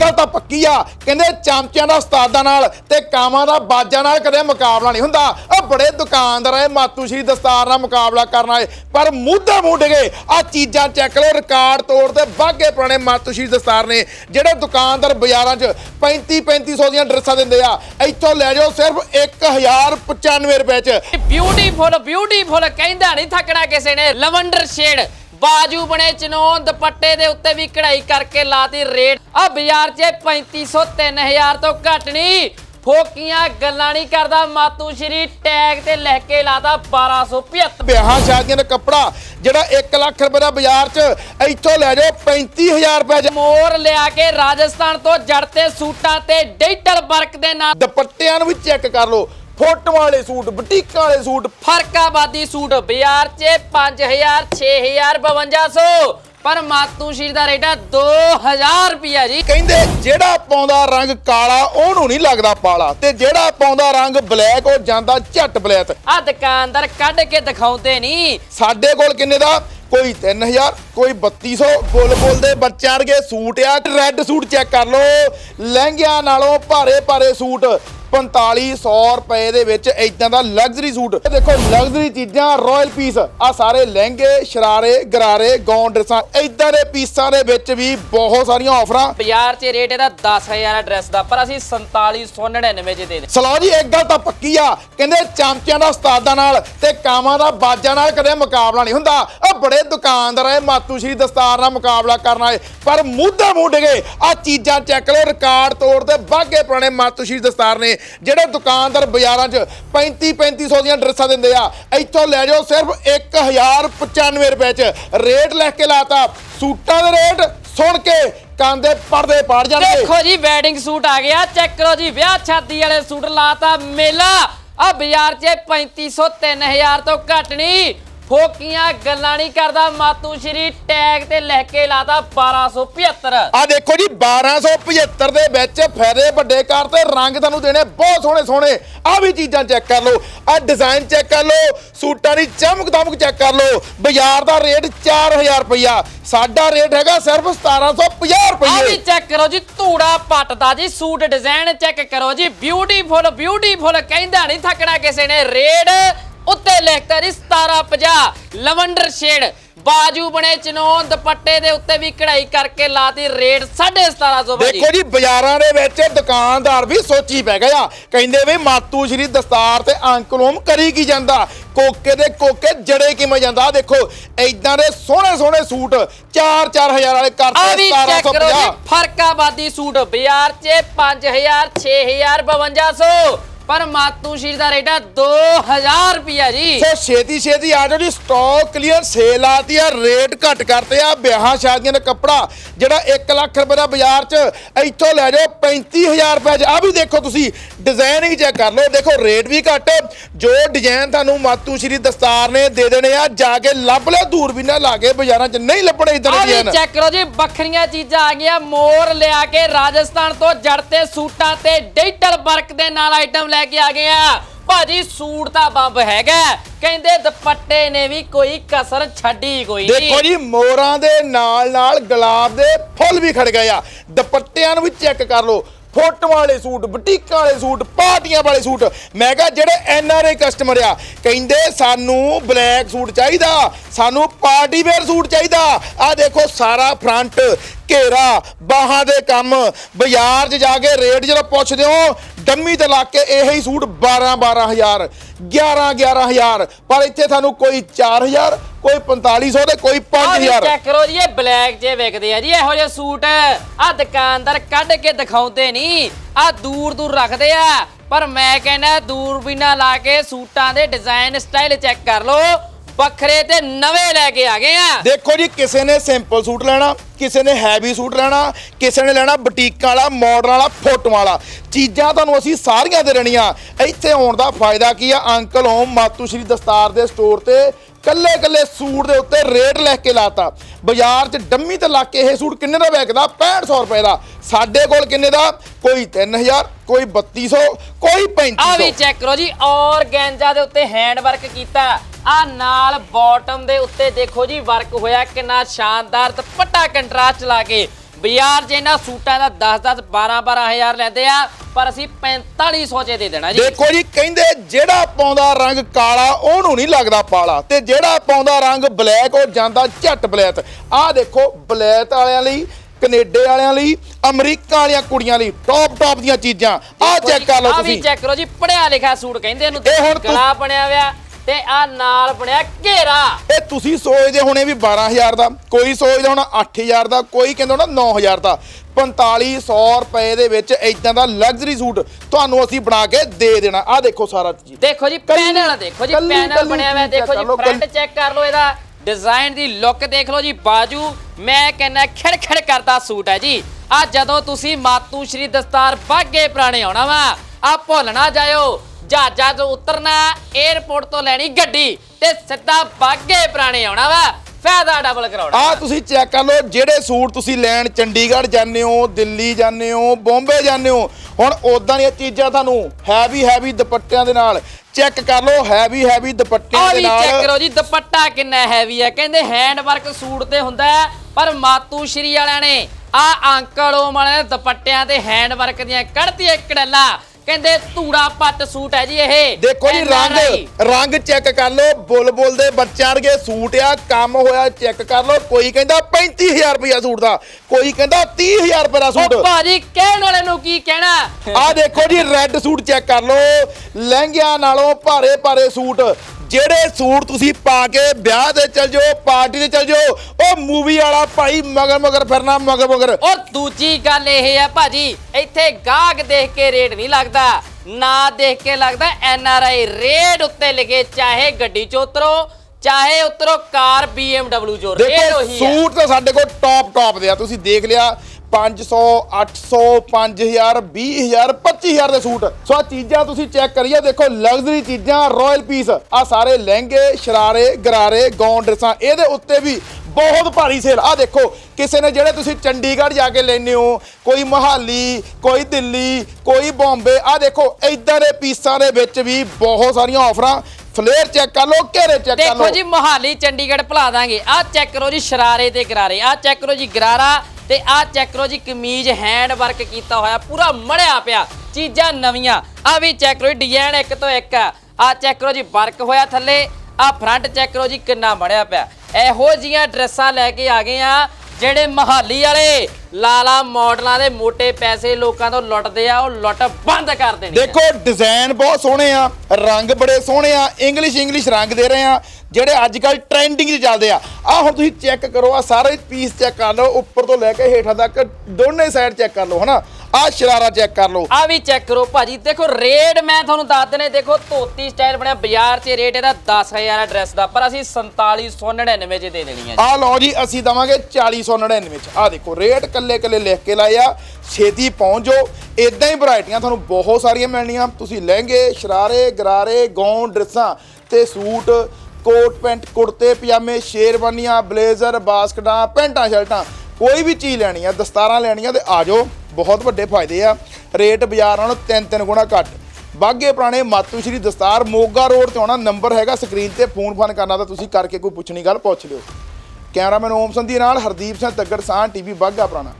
ਗੱਲ ਤਾਂ ਪੱਕੀ ਆ। ਕਹਿੰਦੇ ਚਮਚਿਆਂ ਦਾ ਉਸਤਾਦਾਂ ਨਾਲ ਤੇ ਕਾਵਾਂ ਦਾ ਬਾਜਾਂ ਨਾਲ ਕਦੇ ਮੁਕਾਬਲਾ ਨਹੀਂ ਹੁੰਦਾ। ਆ ਬੜੇ ਦੁਕਾਨਦਾਰ ਐ ਮਾਤੂ ਸ਼੍ਰੀ ਦਸਤਾਰ ਨਾਲ ਮੁਕਾਬਲਾ ਕਰਨ ਆਏ, ਪਰ ਮੁੱਦਾ ਮੁੱਢ ਗਏ ਆ ਚੀਜ਼ਾਂ ਚੱਕ ਲੋ ਰਿਕਾਰਡ ਤੋੜ ਤੇ ਬਾਗੇ ਪੁਰਾਣੇ ਮਾਤੂ ਸ਼੍ਰੀ ਦਸਤਾਰ ਨੇ, ਜਿਹੜੇ ਦੁਕਾਨਦਾਰ ਬਾਜ਼ਾਰਾਂ 'ਚ 35 3500 ਦੀਆਂ ਡਰੈਸਾਂ ਦਿੰਦੇ ਆ। ਇੱਥੋਂ ਲੈ ਜਾਓ ਸਿਰਫ 1095 ਰੁਪਏ 'ਚ। ਬਿਊਟੀਫੁਲ ਬਿਊਟੀਫੁਲ ਕਹਿੰਦਾ ਨਹੀਂ ਥੱਕਣਾ ਕਿਸੇ ਨੇ। Lavender shade. ਬਾਜੂ ਬਣੇ ਚਨੋਨ ਦੁਪੱਟੇ ਦੇ ਉੱਤੇ ਵੀ ਕਢਾਈ ਕਰਕੇ ਲਾਤੀ ਰੇਟ। ਆ ਬਾਜ਼ਾਰ 'ਚ 3500 3000 ਤੋਂ ਘੱਟ ਨਹੀਂ। ਫੋਕੀਆਂ ਗੱਲਾਂ ਨਹੀਂ ਕਰਦਾ ਮਾਤੂ ਸ਼੍ਰੀ ਟੈਗ ਤੇ ਲਿਖ ਕੇ ਲਾਤਾ 1275 ਵਿਆਹਾਂ ਸ਼ਾਦੀਆਂ ਦਾ ਕੱਪੜਾ ਜਿਹੜਾ 1 ਲੱਖ ਰੁਪਏ ਦਾ ਬਾਜ਼ਾਰ 'ਚ ਇੱਥੋਂ ਲੈ ਜਾਓ 35000 ਰੁਪਏ 'ਚ। ਮੋਰ ਲਿਆ ਕੇ ਰਾਜਸਥਾਨ ਤੋਂ ਜੜ ਤੇ ਸੂਟਾਂ ਤੇ ਡਿਜੀਟਲ ਵਰਕ ਦੇ ਨਾਲ। ਦੁਪੱਟਿਆਂ ਨੂੰ ਵੀ ਚੈੱਕ ਕਰ ਲਓ ਫੋਟੋ ਵਾਲੇ ਸੂਟ, ਬੁਟੀਕਾਂ ਵਾਲੇ ਸੂਟ, ਫਰਕਾਬਾਦੀ ਸੂਟ, ਬਾਜ਼ਾਰ 'ਚ 5000 6000 5200 ਪਰ ਮਾਤੂ ਸ਼੍ਰੀ ਦਾ ਰੇਟ ਆ 2000 ਰੁਪਿਆ ਜੀ। ਕਹਿੰਦੇ ਜਿਹੜਾ ਪਾਉਂਦਾ ਰੰਗ ਕਾਲਾ, ਉਹਨੂੰ ਨਹੀਂ ਲੱਗਦਾ ਪਾਲਾ। ਤੇ ਜਿਹੜਾ ਪਾਉਂਦਾ ਰੰਗ ਬਲੈਕ, ਉਹ ਜਾਂਦਾ ਝੱਟ ਬਲੈਕ। ਆ ਦੁਕਾਨਦਾਰ ਕੱਢ ਕੇ ਦਿਖਾਉਂਦੇ ਨਹੀਂ ਸਾਡੇ ਕੋਲ ਕਿੰਨੇ ਦਾ? ਕੋਈ 3000 ਕੋਈ 3200 ਬੁੱਲ ਦੇ ਬੱਚਿਆਂ ਵਰਗੇ ਸੂਟ ਆ। ਰੈੱਡ ਸੂਟ ਚੈੱਕ ਕਰ ਲਓ। ਲਹਿੰਗਿਆਂ ਨਾਲੋਂ ਭਾਰੇ ਭਾਰੇ ਸੂਟ। 4500 ਰੁਪਏ ਦੇ ਵਿੱਚ ਇਦਾਂ ਦਾ ਲਗਜ਼ਰੀ ਸੂਟ। ਦੇਖੋ ਲਗਜ਼ਰੀ ਚੀਜ਼ਾਂ ਰਾਇਲ ਪੀਸ ਆ ਸਾਰੇ ਲਹਿੰਗੇ ਸ਼ਰਾਰੇ ਗਰਾਰੇ ਗੌਨ ਡਰੈਸਾਂ ਇਦਾਂ ਦੇ ਪੀਸਾਂ ਦੇ ਵਿੱਚ ਵੀ ਬਹੁਤ ਸਾਰੀਆਂ ਆਫਰਾਂ ਬਾਜ਼ਾਰ 'ਚ ਰੇਟ ਇਹਦਾ 10000 ਡਰੈਸ ਦਾ ਪਰ ਅਸੀਂ 4799 ਚ ਦੇ ਦੇ ਸਲਾਹ ਜੀ ਇੱਕ ਗੱਲ ਤਾਂ ਪੱਕੀ ਆ। ਕਹਿੰਦੇ ਚਮਚਿਆਂ ਦਾ ਉਸਤਾਦਾਂ ਨਾਲ ਤੇ ਕਾਵਾਂ ਦਾ ਬਾਜਾਂ ਨਾਲ ਕਦੇ ਮੁਕਾਬਲਾ ਨਹੀਂ ਹੁੰਦਾ। ਆ ਬੜੇ ਦੁਕਾਨਦਾਰ ਐ ਮਾਤੂ ਸ਼੍ਰੀ ਦਸਤਾਰ ਨਾਲ ਮੁਕਾਬਲਾ ਕਰਨ ਆਏ। ਪਰ ਮੁੱਦਾ ਮੁੱਢ ਗਏ। ਆ ਚੀਜ਼ਾਂ ਚੱਕ ਲੋ ਰਿਕਾਰਡ ਤੋੜ ਤੇ ਬਾਗੇ ਪੁਰਾਣੇ ਮਾਤੂ ਸ਼੍ਰੀ ਦਸਤਾਰ ਨੇ। ਜਿਹੜੇ ਦੁਕਾਨਦਾਰ ਬਾਜ਼ਾਰਾਂ 'ਚ 35 3500 ਦੀਆਂ ਡਰੈਸਾਂ ਦਿੰਦੇ ਆ, ਇੱਥੋਂ ਲੈ ਜਾਓ ਸਿਰਫ 1095 ਰੁਪਏ 'ਚ। ਰੇਟ ਲਿਖ ਕੇ ਲਾਤਾ, ਸੂਟਾਂ ਦੇ ਰੇਟ ਸੁਣ ਕੇ ਕਾਂਦੇ ਪਰਦੇ ਪਾੜ ਜਾਣਗੇ। ਦੇਖੋ ਜੀ ਵੈਡਿੰਗ ਸੂਟ ਆ ਗਿਆ ਚੈੱਕ ਕਰੋ ਜੀ, ਵਿਆਹ ਸ਼ਾਦੀ ਵਾਲੇ ਸੂਟ ਲਾਤਾ ਮੇਲਾ। ਆ ਬਾਜ਼ਾਰ 'ਚ 3500 3000 ਤੋਂ ਘੱਟ ਨਹੀਂ। ਫੋਕੀਆਂ ਗੱਲਾਂ ਨਹੀਂ ਕਰਦਾ ਮਾਤੂ ਸ਼੍ਰੀ ਟੈਗ ਤੇ ਲਿਖ ਕੇ ਲਾਤਾ 1275 ਆ ਦੇਖੋ ਜੀ 1275 ਦੇ ਵਿੱਚ ਫਾਇਦੇ ਵੱਡੇ ਕਰ ਤੇ ਰੰਗ ਤੁਹਾਨੂੰ ਦੇਣੇ ਬਹੁਤ ਸੋਹਣੇ ਸੋਹਣੇ। ਆ ਵੀ ਚੀਜ਼ਾਂ ਚੈੱਕ ਕਰ ਲਓ ਆ ਡਿਜ਼ਾਈਨ ਚੈੱਕ ਕਰ ਲਓ ਸੂਟਾਂ ਦੀ ਚਮਕ ਦਮਕ ਚੈੱਕ ਕਰ ਲਓ। ਬਾਜ਼ਾਰ ਦਾ ਰੇਟ 4000 ਰੁਪਇਆ ਸਾਡਾ ਰੇਟ ਹੈਗਾ ਸਿਰਫ 1750 ਆ ਵੀ ਰੁਪਏ ਚੈੱਕ ਕਰੋ ਜੀ ਧੂੜਾ ਪੱਟ ਦਾ ਜੀ ਸੂਟ ਡਿਜ਼ਾਈਨ ਚੈੱਕ ਕਰੋ ਜੀ ਬਿਊਟੀਫੁਲ ਬਿਊਟੀਫੁਲ ਕਹਿੰਦਾ ਨਹੀਂ ਥੱਕਣਾ ਕਿਸੇ ਨੇ ਰੇਟ ਉੱਤੇ ਲਿਖਤਾ ਜੀ 1750 ਲਵੰਡਰ ਸ਼ੇਡ ਬਾਜੂ ਬਣੇ ਚਨੋਨ ਦੁਪੱਟੇ ਦੇ ਉੱਤੇ ਵੀ ਕਢਾਈ ਕਰਕੇ ਲਾਤੀ ਰੇਟ 1750 ਭਾਜੀ ਦੇਖੋ ਜੀ ਬਾਜ਼ਾਰਾਂ ਦੇ ਵਿੱਚ ਦੁਕਾਨਦਾਰ ਵੀ ਸੋਚੀ ਪੈ ਗਏ ਆ। ਕਹਿੰਦੇ ਵੀ ਮਾਤੂ ਸ਼੍ਰੀ ਦਸਤਾਰ ਤੇ ਅੰਕਲੋਮ ਕਰੀ ਕੀ ਜਾਂਦਾ? ਕੋਕੇ ਦੇ ਕੋਕੇ ਜੜੇ ਕਿਵੇਂ ਜਾਂਦਾ? ਦੇਖੋ ਐਦਾਂ ਦੇ ਸੋਹਣੇ ਸੋਹਣੇ ਸੂਟ 4-4000 ਵਾਲੇ ਕਰਤੇ ਵੀ ਚੈੱਕ ਕਰੋ ਜੀ 1750 ਫਰਕਾਬਾਦੀ ਸੂਟ ਬਾਜ਼ਾਰ 'ਚ 5000 6000 5200 ਪਰ ਮਾਤੂ ਸ਼ੀਰ ਦਾ ਰੇਟ ਆ 2000 ਰੁਪਿਆ ਜੀ। ਸੋ ਛੇਤੀ ਛੇਤੀ ਆ ਜਾਓ ਜੀ ਸਟਾਕ ਕਲੀਅਰ ਸੇਲ ਆਤੀ ਆ ਰੇਟ ਘੱਟ ਕਰਤੇ ਆ ਵਿਆਹਾਂ ਸ਼ਾਦੀਆਂ ਦਾ ਕੱਪੜਾ ਜਿਹੜਾ 1 ਲੱਖ ਰੁਪਏ ਦਾ ਬਾਜ਼ਾਰ 'ਚ ਇੱਥੋਂ ਲੈ ਜਾਓ 35000 ਰੁਪਏ 'ਚ। ਆ ਵੀ ਦੇਖੋ ਤੁਸੀਂ ਡਿਜ਼ਾਈਨਿੰਗ ਚੈੱਕ ਕਰ ਲਓ ਦੇਖੋ ਰੇਟ ਵੀ ਘੱਟ ਜੋ ਡਿਜ਼ਾਈਨ ਤੁਹਾਨੂੰ ਮਾਤੂ ਸ਼੍ਰੀ ਦਸਤਾਰ ਨੇ ਦੇ ਦੇਣੇ ਆ ਜਾ ਕੇ ਲੱਭ ਲਿਓ ਦੂਰਬੀਨਾਂ ਲਾ ਕੇ ਬਾਜ਼ਾਰਾਂ 'ਚ ਨਹੀਂ ਲੱਭਣੇ ਇਦਾਂ ਆ ਦੇ ਡਿਜ਼ਾਈਨ ਚੈੱਕ ਕਰੋ ਜੀ ਵੱਖਰੀਆਂ ਚੀਜ਼ਾਂ ਆ ਗਈਆਂ ਮੋਰ ਲਿਆ ਕੇ ਰਾਜਸਥਾਨ ਤੋਂ ਜੜ ਤੇ ਸੂਟਾਂ ਤੇ ਡਿਜੀਟਲ ਵਰਕ ਦੇ ਨਾਲ ਆਈਟਮ ਲੈ ਕੇ ਆ ਗਏ ਆ। ਭਾਜੀ ਸੂਟ ਤਾਂ ਬੰਬ ਹੈਗਾ। ਕਹਿੰਦੇ ਦੁਪੱਟੇ ਨੇ ਵੀ ਕੋਈ ਕਸਰ ਛੱਡੀ ਕੋਈ। ਨਹੀਂ ਦੇਖੋ ਜੀ, ਮੋਰਾਂ ਦੇ ਨਾਲ ਨਾਲ ਗੁਲਾਬ ਦੇ ਫੁੱਲ ਵੀ ਖੜ ਗਏ ਆ। ਦੁਪੱਟਿਆਂ ਨੂੰ ਵੀ ਚੈੱਕ ਕਰ ਲਓ। ਫੋਟੋ ਵਾਲੇ ਸੂਟ, ਬੁਟੀਕਾਂ ਵਾਲੇ ਸੂਟ, ਪਾਰਟੀਆਂ ਵਾਲੇ ਸੂਟ। ਮੈਂ ਕਿਹਾ, ਜਿਹੜੇ ਐਨ ਆਰ ਆਈ ਕਸਟਮਰ ਆ, ਕਹਿੰਦੇ ਸਾਨੂੰ ਬਲੈਕ ਸੂਟ ਚਾਹੀਦਾ, ਸਾਨੂੰ ਪਾਰਟੀ ਵੇਅਰ ਸੂਟ ਚਾਹੀਦਾ। ਆ ਦੇਖੋ, ਸਾਰਾ ਫਰੰਟ ਘੇਰਾ, ਬਾਹਾਂ ਦੇ ਕੰਮ। ਬਾਜ਼ਾਰ 'ਚ ਜਾ ਕੇ ਰੇਟ ਜਦੋਂ ਪੁੱਛਦੇ ਹੋ ਡੰਮੀ ਤੇ ਲਾ ਕੇ ਇਹੀ ਸੂਟ 12 12000 11 11000 ਪਰ ਇੱਥੇ ਤੁਹਾਨੂੰ ਕੋਈ 4000 ਕੋਈ 4500 ਤੇ ਕੋਈ ਆ ਵੀ 5000 ਚੈੱਕ ਕਰੋ ਜੀ ਇਹ ਬਲੈਕ ਜੇ ਵਿਕਦੇ ਆ ਜੀ ਇਹੋ ਜਿਹੇ ਸੂਟ ਆ ਦੁਕਾਨਦਾਰ ਕੱਢ ਕੇ ਦਿਖਾਉਂਦੇ ਨਹੀਂ। ਆ ਦੂਰ ਦੂਰ ਰੱਖਦੇ ਆ ਪਰ ਮੈਂ ਕਹਿੰਦਾ ਦੂਰਬੀਨਾਂ ਲਾ ਕੇ ਸੂਟਾਂ ਦੇ ਡਿਜ਼ਾਈਨ ਸਟਾਈਲ ਚੈੱਕ ਕਰ ਲਓ। ਵੱਖਰੇ ਤੇ ਨਵੇਂ ਲੈ ਕੇ ਆ ਗਏ ਆ। ਦੇਖੋ ਜੀ ਕਿਸੇ ਨੇ ਸਿੰਪਲ ਸੂਟ ਲੈਣਾ ਕਿਸੇ ਨੇ ਹੈਵੀ ਸੂਟ ਲੈਣਾ ਕਿਸੇ ਨੇ ਲੈਣਾ ਬੁਟੀਕਾਂ ਵਾਲਾ ਮਾਡਰਨ ਵਾਲਾ ਫੋਟੋ ਵਾਲਾ। ਚੀਜ਼ਾਂ ਤੁਹਾਨੂੰ ਅਸੀਂ ਸਾਰੀਆਂ ਦੇ ਦੇਣੀਆਂ। ਇੱਥੇ ਆਉਣ ਦਾ ਫਾਇਦਾ ਕੀ ਆ? ਅੰਕਲ ਹੋਮ ਮਾਤੂ ਸ਼੍ਰੀ ਦਸਤਾਰ ਦੇ ਸਟੋਰ ਤੇ ਕੱਲੇ ਕੱਲੇ ਸੂਟ ਦੇ ਉੱਤੇ ਰੇਟ ਲਿਖ ਕੇ ਲਾਤਾ। ਬਾਜ਼ਾਰ 'ਚ ਡੰਮੀ ਤੇ ਲਾ ਕੇ ਇਹ ਸੂਟ ਕਿੰਨੇ ਦਾ ਵਿਕਦਾ? 6500 ਰੁਪਏ ਦਾ। ਸਾਡੇ ਕੋਲ ਕਿੰਨੇ ਦਾ? ਕੋਈ 3000 ਕੋਈ 3200 ਕੋਈ ਆ ਵੀ 3500 ਚੈੱਕ ਕਰੋ ਜੀ ਔਰਗੈਂਜਾ ਦੇ ਉੱਤੇ ਹੈਂਡ ਵਰਕ ਕੀਤਾ। ਆ ਨਾਲ ਬਾਟਮ ਦੇ ਉੱਤੇ ਦੇਖੋ ਜੀ ਵਰਕ ਹੋਇਆ ਕਿੰਨਾ ਸ਼ਾਨਦਾਰ ਦੁਪੱਟਾ ਕੰਟਰਾਸਟ ਲਾ ਕੇ। ਬਾਜ਼ਾਰ 'ਚ ਇਹਨਾਂ ਸੂਟਾਂ ਦਾ 10-10 12-12000 ਲੈਂਦੇ ਆ ਪਰ ਅਸੀਂ 4500 'ਚ ਦੇ ਦੇਣਾ ਜੀ। ਦੇਖੋ ਜੀ ਕਹਿੰਦੇ ਜਿਹੜਾ ਪਾਉਂਦਾ ਰੰਗ ਕਾਲਾ ਉਹਨੂੰ ਨਹੀਂ ਲੱਗਦਾ ਪਾਲਾ। ਤੇ ਜਿਹੜਾ ਪਾਉਂਦਾ ਰੰਗ ਬਲੈਕ ਉਹ ਜਾਂਦਾ ਝੱਟ ਬਲੈਤ। ਆਹ ਦੇਖੋ ਬਲੈਤ ਵਾਲਿਆਂ ਲਈ ਕੈਨੇਡਾ ਵਾਲਿਆਂ ਲਈ ਅਮਰੀਕਾ ਵਾਲੀਆਂ ਕੁੜੀਆਂ ਲਈ ਟੌਪ ਟੌਪ ਦੀਆਂ ਚੀਜ਼ਾਂ। ਆਹ ਚੈੱਕ ਕਰ ਲਓ ਆ ਵੀ ਤੁਸੀਂ। ਚੈੱਕ ਕਰੋ ਜੀ ਪੜਿਆ ਲਿਖਿਆ ਸੂਟ ਕਹਿੰਦੇ ਇਹਨੂੰ ਇਹ ਹੁਣ ਤੁਸ- ਗਲਾ ਬਣਿਆ ਹੋਇਆ। ਤੇ ਆ ਨਾਲ ਬਣਿਆ ਘੇਰਾ। ਇਹ ਤੁਸੀਂ ਸੋਚਦੇ ਹੋਣੇ ਵੀ 12000 ਦਾ ਕੋਈ ਸੋਚਦਾ ਹੋਣਾ 8000 ਦਾ ਕੋਈ ਕਹਿੰਦਾ ਹੋਣਾ 9000 ਦਾ। 4500 ਰੁਪਏ ਦੇ ਵਿੱਚ ਇਦਾਂ ਦਾ ਲਗਜ਼ਰੀ ਸੂਟ ਤੁਹਾਨੂੰ ਅਸੀਂ ਬਣਾ ਕੇ ਦੇ ਦੇਣਾ। ਆਹ ਦੇਖੋ ਸਾਰਾ ਚੀਜ਼। ਦੇਖੋ ਜੀ ਪੈਨਲ ਦੇਖੋ ਜੀ ਕੱਲੀ- ਪੈਨਲ ਕੱਲੀ ਬਣਿਆ ਹੋਇਆ ਚੀਜ਼ ਦੇਖੋ ਜੀ ਕਰ ਲਓ, ਫਰੰਟ ਕੱਲੀ- ਚੈੱਕ ਕਰ ਲਓ ਇਹਦਾ। ਡਿਜ਼ਾਈਨ ਦੀ ਲੁੱਕ ਦੇਖ ਲਓ ਜੀ ਬਾਜੂ ਮੈਂ ਕਹਿੰਦਾ ਖੜਖੜ ਕਰਦਾ ਸੂਟ ਹੈ ਜੀ। ਆ ਜਦੋਂ ਤੁਸੀਂ ਮਾਤੂ ਸ਼੍ਰੀ ਦਸਤਾਰ ਬਾਗੇ ਪੁਰਾਣੇ ਆਉਣਾ ਵਾ ਆ ਭੁੱਲ ਨਾ ਜਾਇਓ। ਜਹਾਜ਼ਾਂ ਤੋਂ ਉਤਰਨਾ 에어ਪੋਰਟ ਤੋਂ ਲੈਣੀ ਗੱਡੀ ਤੇ ਸਿੱਧਾ ਬਾਗੇ ਪੁਰਾਣੇ ਆਉਣਾ ਵਾ। ਫਾਇਦਾ ਡਬਲ ਕਰਾਉਣਾ। ਆ ਤੁਸੀਂ ਚੈੱਕ ਕਰ ਲਓ ਜਿਹੜੇ ਸੂਟ ਤੁਸੀਂ ਲੈਣ ਚੰਡੀਗੜ੍ਹ ਜਾਂਦੇ ਹੋ ਦਿੱਲੀ ਜਾਂਦੇ ਹੋ ਬੰਬੇ ਜਾਂਦੇ ਹੋ ਹੁਣ ਉਦਾਂ ਦੀਆਂ ਚੀਜ਼ਾਂ ਤੁਹਾਨੂੰ ਹੈਵੀ ਹੈਵੀ ਦੁਪੱਟਿਆਂ ਦੇ ਨਾਲ ਚੈੱਕ ਕਰ ਲਓ ਹੈਵੀ ਹੈਵੀ ਦੁਪੱਟਿਆਂ ਆ ਦੇ ਵੀ ਚੈੱਕ ਨਾਲ ਕਰੋ ਜੀ ਦੁਪੱਟਾ ਕਿੰਨਾ ਹੈਵੀ ਹੈ। ਕਹਿੰਦੇ ਹੈਂਡ ਵਰਕ ਸੂਟ ਤੇ ਹੁੰਦਾ ਪਰ ਮਾਤੂ ਸ਼੍ਰੀ ਵਾਲਿਆਂ ਨੇ ਆ ਅੰਕਲ ਓਮ ਵਾਲਿਆਂ ਦੁਪੱਟਿਆਂ ਤੇ ਹੈਂਡ ਵਰਕ ਦੀਆਂ ਕੱਢਤੀਆਂ ਕੜਲਾ ਕਹਿੰਦੇ ਧੂੜਾ ਪੱਟ ਸੂਟ ਹੈ ਜੀ ਇਹ। ਦੇਖੋ ਜੀ ਰੰਗ ਰੰਗ ਚੈੱਕ ਕਰ ਲਓ ਬੁਲਬੁਲ ਦੇ ਬੱਚਿਆਂ ਵਰਗੇ ਸੂਟ ਆ ਕੰਮ ਹੋਇਆ ਚੈੱਕ ਕਰ ਲਓ ਕੋਈ ਕਹਿੰਦਾ 35000 ਰੁਪਇਆ ਸੂਟ ਦਾ ਕੋਈ ਕਹਿੰਦਾ 30000 ਰੁਪਏ ਦਾ ਸੂਟ। ਉਹ ਭਾਜੀ ਕਹਿਣ ਵਾਲੇ ਨੂੰ ਕੀ ਕਹਿਣਾ? ਆ ਦੇਖੋ ਜੀ ਰੈੱਡ ਸੂਟ ਚੈੱਕ ਕਰ ਲਓ ਲਹਿੰਗਿਆਂ ਨਾਲੋਂ ਭਾਰੇ ਭਾਰੇ ਸੂਟ ਜਿਹੜੇ ਸੂਟ ਤੁਸੀਂ ਪਾ ਕੇ ਵਿਆਹ ਤੇ ਚਲ ਜਾਓ ਪਾਰਟੀ ਤੇ ਚਲ ਜਾਓ ਉਹ ਮੂਵੀ ਵਾਲਾ ਭਾਈ ਮਗਰ ਮਗਰ ਫਿਰਨਾ ਮਗਰ ਮਗਰ। ਔਰ ਦੂਜੀ ਗੱਲ ਇਹ ਹੈ ਭਾਜੀ ਇੱਥੇ ਗਾਹਕ ਦੇਖ ਕੇ ਰੇਟ ਨਹੀਂ ਲੱਗਦਾ ਨਾ ਦੇਖ ਕੇ ਲੱਗਦਾ ਐਨ ਆਰ ਆਈ ਰੇਟ ਉੱਤੇ ਲਿਖੇ ਚਾਹੇ ਗੱਡੀ 'ਚ ਉਤਰੋ ਚਾਹੇ ਉਤਰੋ ਕਾਰ BMW 'ਚੋਂ ਰੇਟ ਦੇਖੋ ਉਹੀ ਹੈ ਸੂਟ ਤਾਂ ਸਾਡੇ ਕੋਲ ਟੌਪ ਟੌਪ ਦੇ ਆ ਤੁਸੀਂ ਦੇਖ ਲਿਆ 500 800 5000 20000 25000 ਦੇ ਸੂਟ। ਸੋ ਆ ਚੀਜ਼ਾਂ ਤੁਸੀਂ ਚੈੱਕ ਕਰੀਏ ਦੇਖੋ ਲਗਜ਼ਰੀ ਚੀਜ਼ਾਂ ਰਾਇਲ ਪੀਸ ਆ ਸਾਰੇ ਲਹਿੰਗੇ ਸ਼ਰਾਰੇ ਗਰਾਰੇ ਗੌਨ ਡਰੈਸਾਂ ਇਹਦੇ ਉੱਤੇ ਵੀ ਬਹੁਤ ਭਾਰੀ ਸੇਲ ਆ ਦੇਖੋ ਕਿਸੇ ਨੇ ਜਿਹੜੇ ਤੁਸੀਂ ਚੰਡੀਗੜ੍ਹ ਜਾ ਕੇ ਲੈਨੇ ਹੋ ਕੋਈ ਮਹਾਲੀ ਕੋਈ ਦਿੱਲੀ ਕੋਈ ਬੰਬੇ ਆ ਦੇਖੋ ਇਦਾਂ ਦੇ ਪੀਸਾਂ ਦੇ ਵਿੱਚ ਵੀ ਬਹੁਤ ਸਾਰੀਆਂ ਆਫਰਾਂ ਫਲੇਅਰ ਚੈੱਕ ਕਰ ਲਓ ਘੇਰੇ ਚੈੱਕ ਕਰ ਲਓ। ਦੇਖੋ ਜੀ ਮੋਹਾਲੀ ਚੰਡੀਗੜ੍ਹ ਭੁਲਾ ਦਾਂਗੇ। ਆਹ ਚੈੱਕ ਕਰੋ ਜੀ ਸ਼ਰਾਰੇ ਤੇ ਗਰਾਰੇ। ਆਹ ਚੈੱਕ ਕਰੋ ਜੀ ਗਰਾਰਾ ਤੇ ਆਹ ਚੈੱਕ ਕਰੋ ਜੀ, ਕਮੀਜ਼ ਹੈਂਡ ਵਰਕ ਕੀਤਾ ਹੋਇਆ, ਪੂਰਾ ਮੜਿਆ ਪਿਆ, ਚੀਜ਼ਾਂ ਨਵੀਆਂ। ਆਹ ਵੀ ਚੈੱਕ ਕਰੋ ਜੀ ਡਿਜ਼ਾਈਨ ਇੱਕ ਤੋਂ ਇੱਕ ਆ। ਆਹ ਚੈੱਕ ਕਰੋ ਜੀ ਵਰਕ ਹੋਇਆ ਥੱਲੇ ਆਹ ਫਰੰਟ ਚੈੱਕ ਕਰੋ ਜੀ, ਕਿੰਨਾ ਮੜਿਆ ਪਿਆ। ਇਹੋ ਜੀਆਂ ਡਰੈਸਾਂ ਲੈ ਕੇ ਆ ਗਏ ਆ। ਜਿਹੜੇ ਮਹਾਲੀ ਵਾਲੇ ਲਾਲਾ ਮਾਡਲਾਂ ਦੇ ਮੋٹے ਪੈਸੇ ਲੋਕਾਂ ਤੋਂ ਲੁੱਟਦੇ ਆ, ਉਹ ਲੁੱਟ ਬੰਦ ਕਰ ਦੇਣੀ ਦੇਖੋ ਡਿਜ਼ਾਈਨ ਬਹੁਤ ਸੋਹਣੇ ਆ, ਰੰਗ ਬੜੇ ਸੋਹਣੇ ਆ ਇੰਗਲਿਸ਼ ਇੰਗਲਿਸ਼ ਰੰਗ ਦੇ ਰਹੇ ਆ, ਜਿਹੜੇ ਅੱਜ ਕੱਲ ਟ੍ਰੈਂਡਿੰਗ 'ਚ ਚੱਲਦੇ ਆ। ਆ ਹੁਣ ਤੁਸੀਂ ਚੈੱਕ ਕਰੋ ਆ ਸਾਰੇ ਪੀਸ ਚੈੱਕ ਕਰ ਲਓ, ਉੱਪਰ ਤੋਂ ਲੈ ਕੇ ਹੇਠਾਂ ਤੱਕ ਦੋਨੇ ਸਾਈਡ ਚੈੱਕ ਕਰ ਲਓ, ਹਨਾ? ਆ ਸ਼ਰਾਰਾ ਚੈੱਕ ਕਰ ਲਓ। ਆ ਵੀ ਚੈੱਕ ਕਰੋ ਭਾਜੀ। ਦੇਖੋ ਰੇਟ ਮੈਂ ਤੁਹਾਨੂੰ ਦੱਸ ਦਨੇ ਦੇਖੋ ਧੋਤੀ ਸਟਾਈਲ ਬਣਿਆ ਬਾਜ਼ਾਰ 'ਚ ਰੇਟ ਇਹਦਾ 10000 ਡਰੈਸ ਦਾ ਪਰ ਅਸੀਂ 4799 'ਚ ਦੇ ਦੇਣੀ ਆ ਜੀ। ਆ ਲਓ ਜੀ ਅਸੀਂ ਦਵਾਂਗੇ 4099 ਚ। ਆ ਦੇਖੋ ਰੇਟ ਕੱਲੇ ਕੱਲੇ ਲਿਖ ਕੇ ਲਾਏ ਆ। ਛੇਤੀ ਪਹੁੰਚ ਜਾਓ। ਇਦਾਂ ਹੀ ਵੈਰਾਈਟੀਆਂ ਤੁਹਾਨੂੰ ਬਹੁਤ ਸਾਰੀਆਂ ਮਿਲਣੀਆਂ। ਤੁਸੀਂ ਲਹਿੰਗੇ ਸ਼ਰਾਰੇ ਗਰਾਰੇ ਗੌਨ ਡਰੈਸਾਂ ਤੇ ਸੂਟ ਕੋਟ ਪੈਂਟ ਕੁੜਤੇ ਪਜਾਮੇ ਸ਼ੇਰਵਾਨੀਆਂ ਬਲੇਜ਼ਰ ਬਾਸਕਟਾਂ ਪੈਂਟਾਂ ਸ਼ਰਟਾਂ। ਕੋਈ ਵੀ ਚੀਜ਼ ਲੈਣੀ ਆ, ਦਸਤਾਰਾਂ ਲੈਣੀਆਂ ਤੇ ਆ ਜਾਓ, ਬਹੁਤ ਵੱਡੇ ਫਾਇਦੇ ਆ। ਰੇਟ ਬਾਜ਼ਾਰ ਨਾਲੋਂ ਤਿੰਨ ਤਿੰਨ ਗੁਣਾ ਘੱਟ। ਬਾਗੇ ਪੁਰਾਣੇ ਮਾਤੂ ਸ਼੍ਰੀ ਦਸਤਾਰ ਮੋਗਾ ਰੋਡ ਤੇ ਆਉਣਾ, ਨੰਬਰ ਹੈਗਾ ਸਕਰੀਨ ਤੇ, ਫੋਨ ਫਾਨ ਕਰਨਾ ਤਾਂ ਤੁਸੀਂ ਕਰਕੇ ਕੋਈ ਪੁੱਛਣੀ ਗੱਲ ਪੁੱਛ ਲਿਓ। ਕੈਮਰਾਮੈਨ ਓਮ ਸੰਧੀ ਨਾਲ ਹਰਦੀਪ ਸਿੰਘ ਤੱਗੜ ਸਾਹ ਟੀਵੀ ਬਾਗਾ ਪੁਰਾਣਾ।